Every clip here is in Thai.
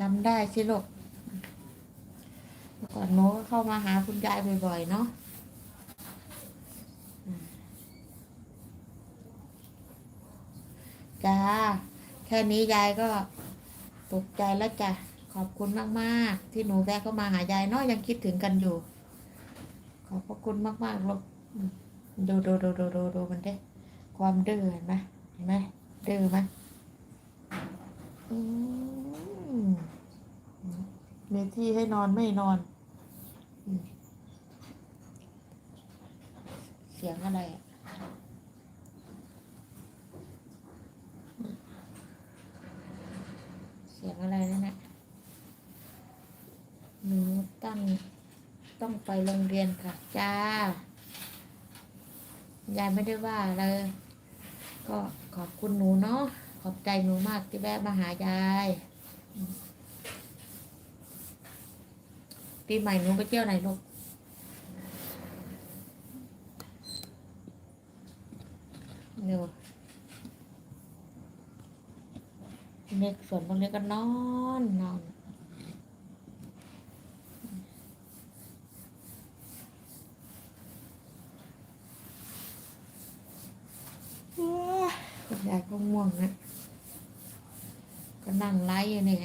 จำได้สิลูกเมื่อก่อนหนูก็เข้ามาหาคุณยายบ่อยๆ เนาะจ้า แค่นี้ยายก็ตกใจแล้วจ้ะ ขอบคุณมากๆ ที่หนูแวะเข้ามาหายายเนาะยังคิดถึงกันอยู่ ขอบพระคุณมากๆลูกดูดูดูดูดูดูมันได้ ความดื้อเห็นไหมเห็นไหมดื้อไหมอืม มีที่ให้นอนไม่นอน เสียงอะไรอะเสียงอะไรนั่นน่ะหนูตั้งต้องไปโรงเรียนค่ะ จ้า ยายไม่ได้ว่าอะไรก็ขอบคุณหนูเนาะขอบใจหนูมากที่แวะมาหายายอืม ปีใหม่หนูไปเที่ยวไหนลูกเดี๋ยวเล็กส่วนบางเล็กก็นอนนอนคุณยายก็ง่วงนะก็นั่งไล่อยู่นี่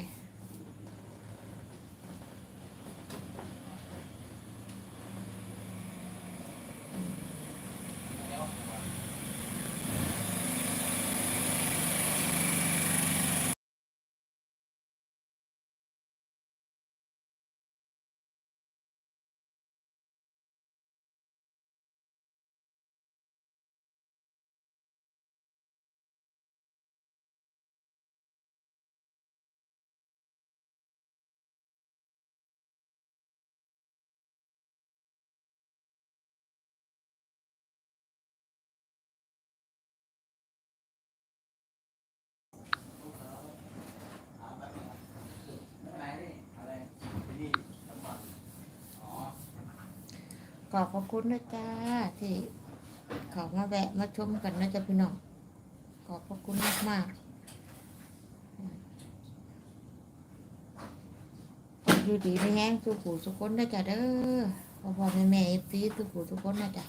ข อบพระคุณนะจ้าที่เขามาแวะมาชมกันนะจ๊ะพี่น้อง ขอบพระคุณมากมากๆอยู่ดีไม่แห้งสุขูสุขคนนะจ๊ะเด้อพ่อพ่อแม่แม่เอฟซีสุขูสุขคนนะจ๊ะ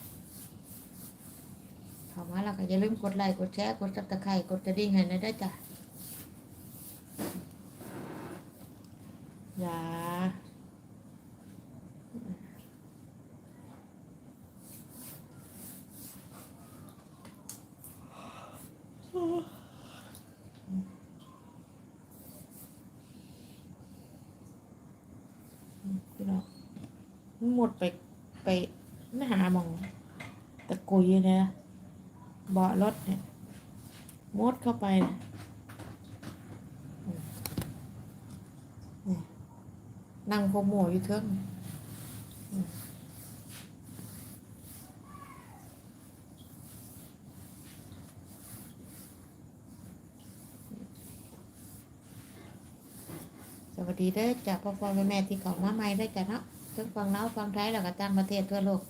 เข้ามาแล้วก็อย่าลืมกดไลค์กดแชร์กดซับสไครต์กดกระดิ่งให้นะได้จ้ะอย่า พี่น้องหมดไปไปไม่หาหมองตะกุยเนี่ยเบาะรถเนี่ยมดเข้าไปนะนั่งโคโมอยู่เทิง สวัสดีเด้อจากพ่อพ่อแม่แม่ที่เขามาใหม่ได้จักเนาะทั้งฟังเล่าฟังไทยแล้วก็ต่างประเทศทั่วโลก